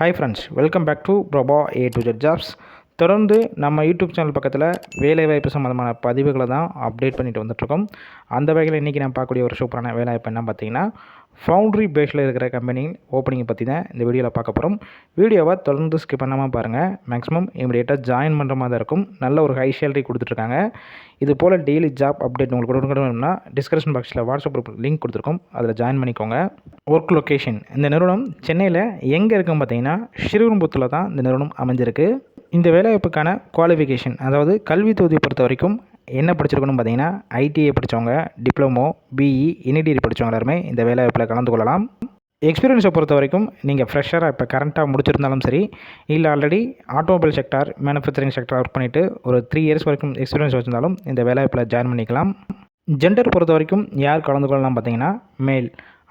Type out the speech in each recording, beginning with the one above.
Hi friends welcome back to Prabha A to Z jobs தொடர்ந்து நம்ம YouTube channel பக்கத்தில் வேலைவாய்ப்பு சம்மந்தமான பதிவுகளை தான் அப்டேட் பண்ணிட்டு வந்துட்டுருக்கோம் அந்த வகையில் இன்றைக்கி நான் பார்க்கக்கூடிய ஒரு சூப்பரான வேலைவாய்ப்பு என்ன பார்த்தீங்கன்னா ஃபவுண்ட்ரி பேஸில் இருக்கிற கம்பெனி ஓப்பனிங்கை பற்றி தான் இந்த வீடியோவில் பார்க்க போகிறோம் வீடியோவை தொடர்ந்து ஸ்கிப் பண்ணாமல் பாருங்கள் மேக்ஸிமம் இமீடியட்டாக ஜாயின் பண்ணுற மாதிரி தான் இருக்கும். நல்ல ஒரு ஹை சேலரி கொடுத்துட்ருக்காங்க. இது போல் டெய்லி ஜாப் அப்டேட் உங்களுக்கு கொடுக்கணும்னா டிஸ்கிரிப்ஷன் பாக்ஸில் வாட்ஸ்அப் குரூப் லிங்க் கொடுத்துருக்கோம். அதில் ஜாயின் பண்ணிக்கோங்க. ஒர்க் லொக்கேஷன் இந்த நிறுவனம் சென்னையில் எங்கே இருக்குன்னு பார்த்தீங்கன்னா ஸ்ரீவிரும்புத்தில் தான் இந்த நிறுவனம் அமைஞ்சிருக்கு. இந்த வேலைவாய்ப்புக்கான குவாலிஃபிகேஷன் அதாவது கல்வி தொகுதி பொறுத்த வரைக்கும் என்ன படிச்சிருக்கணும்னு பார்த்தீங்கன்னா ஐடிஐ படித்தவங்க டிப்ளமோ பிஇ இனிடிகிரி படித்தவங்க எல்லாருமே இந்த வேலைவாய்ப்பில் கலந்து கொள்ளலாம். எக்ஸ்பீரியன்ஸை பொறுத்த வரைக்கும் நீங்கள் ஃப்ரெஷராக இப்போ கரண்ட்டாக முடிச்சிருந்தாலும் சரி இல்லை already automobile sector manufacturing sector work பண்ணிவிட்டு ஒரு த்ரீ இயர்ஸ் வரைக்கும் எக்ஸ்பீரியன்ஸ் வச்சிருந்தாலும் இந்த வேலைவாய்ப்பில் ஜாயின் பண்ணிக்கலாம். ஜெண்டர் பொறுத்த வரைக்கும் யார் கலந்து கொள்ளலாம் பார்த்தீங்கன்னா மேல்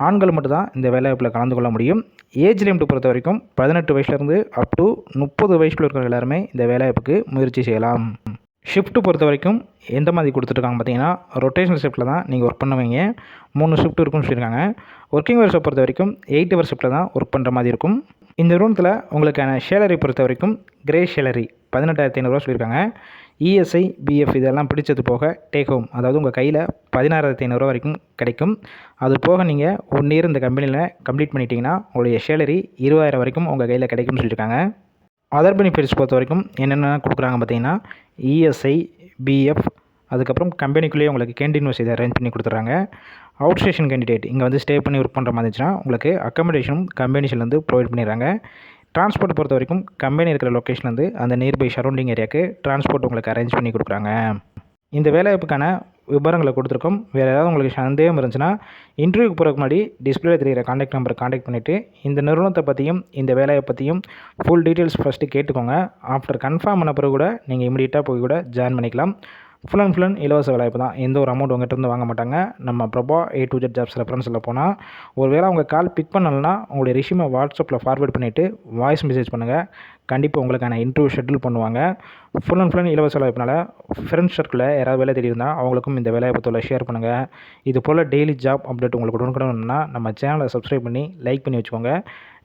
ஆண்கள் மட்டும்தான் இந்த வேலைவாய்ப்பில் கலந்து கொள்ள முடியும். ஏஜ் லிமிட் பொறுத்த வரைக்கும் பதினெட்டு வயசுலேருந்து அப் டு முப்பது வயசுல இருக்கிற எல்லாருமே இந்த வேலைவாய்ப்புக்கு முயற்சி செய்யலாம். ஷிஃப்ட்டு பொறுத்த வரைக்கும் எந்த மாதிரி கொடுத்துருக்காங்க பார்த்தீங்கன்னா ரொட்டேஷனல் ஷிஃப்ட்டில் தான் நீங்கள் ஒர்க் பண்ணுவீங்க. மூணு ஷிஃப்ட் இருக்குன்னு சொல்லியிருக்காங்க. ஒர்க்கிங் ஹவர்ஸை பொறுத்த வரைக்கும் எயிட் ஹவர் ஷிஃப்ட்டில் தான் ஒர்க் பண்ணுற மாதிரி இருக்கும். இந்த ரூமத்தில் உங்களுக்கான சேலரி பொறுத்த வரைக்கும் கிரே சேலரி பதினெட்டாயிரத்தி ஐநூறுரூவா சொல்லியிருக்காங்க. இஎஸ்ஐ பிஎஃப் இதெல்லாம் பிடிச்சது போக டேக் ஹோம் அதாவது உங்கள் கையில் பதினாறாயிரத்தி ஐநூறுரூவா வரைக்கும் கிடைக்கும். அது போக நீங்கள் ஒன் இயர் இந்த கம்பெனியில் கம்ப்ளீட் பண்ணிட்டீங்கன்னா உங்களுடைய சேலரி இருபதாயிரம் வரைக்கும் உங்கள் கையில் கிடைக்கும்னு சொல்லியிருக்காங்க. அதர் பெனிஃபிட்ஸ் பொறுத்த வரைக்கும் என்னென்ன கொடுக்குறாங்க பார்த்தீங்கன்னா இஎஸ்ஐ பிஎஃப் அதுக்கப்புறம் கம்பெனிக்குள்ளேயே உங்களுக்கு கேண்டீன் வசதி அரேஞ்ச் பண்ணி கொடுத்துட்றாங்க. அவுட் ஸ்டேஷன் கேண்டிடேட் இங்கே வந்து ஸ்டே பண்ணி ஒர்க் பண்ணுற மாதிரி இருந்துச்சுன்னா உங்களுக்கு அக்கமடேஷனும் கம்பெனிஸ்லேருந்து ப்ரொவைட் பண்ணிடுறாங்க. டிரான்ஸ்போர்ட் பொறுத்த வரைக்கும் கம்பெனி இருக்கிற லொக்கேஷன்லேருந்து அந்த நியர்பை சரௌண்டிங் ஏரியாவுக்கு டிரான்ஸ்போர்ட் உங்களுக்கு அரேஞ்ச் பண்ணி கொடுக்குறாங்க. இந்த வேலைவாய்ப்புக்கான விவரங்களை கொடுத்துருக்கோம். வேறு ஏதாவது உங்களுக்கு சந்தேகம் இருந்துச்சுன்னா இன்டர்வியூக்கு போகிறதுக்கு முன்னாடி டிஸ்பிளே தெரிகிற காண்டாக்ட் நம்பரை காண்டாக்ட் பண்ணிவிட்டு இந்த நிறுவனத்தை பற்றியும் இந்த வேலையை பற்றியும் ஃபுல் டீட்டெயில்ஸ் ஃபஸ்ட்டு கேட்டுக்கோங்க. ஆஃப்டர் கன்ஃபார்ம் பண்ண பிறகு கூட நீங்கள் இமீடியட்டாக போய் கூட ஜாயின் பண்ணிக்கலாம். ஃபுல் அண்ட் ஃபுல் அண்ட் இலவச வேலைவாய்ப்பு தான். எந்த ஒரு அமௌண்ட் உங்கள்கிட்ட இருந்து வாங்க மாட்டாங்க. நம்ம Prabha A to Z jobs ரெஃபரன்ஸில் போனால் ஒரு வேளை அவங்க கால் பிக் பண்ணலன்னா உங்களுடைய ரிஷ்யூமை வாட்ஸ்அப்பில் ஃபார்வேர்ட் பண்ணிவிட்டு வாய்ஸ் மெசேஜ் பண்ணுங்கள் கண்டிப்பாக உங்களுக்கான இன்டர்வியூ ஷெட்யூல் பண்ணுவாங்க. ஃபுல் அண்ட் ஃபுல் அண்ட் இலவச வேலைப்பினால ஃப்ரெண்ட்ஸ் சர்க்கிளில் யாராவது வேலை தெரியிருந்தால் அவங்களுக்கும் இந்த வேலையை பற்றியில் ஷேர் பண்ணுங்கள் இது போல் டெய்லி ஜாப் அப்டேட் உங்களுக்கு கொடுக்கணும்னா நம்ம சேனலை சப்ஸ்கிரைப் பண்ணி லைக் பண்ணி வச்சுக்கோங்க.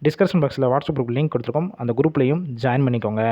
டிஸ்கிரிப்ஷன் பாக்ஸில் வாட்ஸ்அப் குரூப் லிங்க் கொடுத்துருக்கோம். அந்த குரூப்லேயும் ஜாயின் பண்ணிக்கோங்க.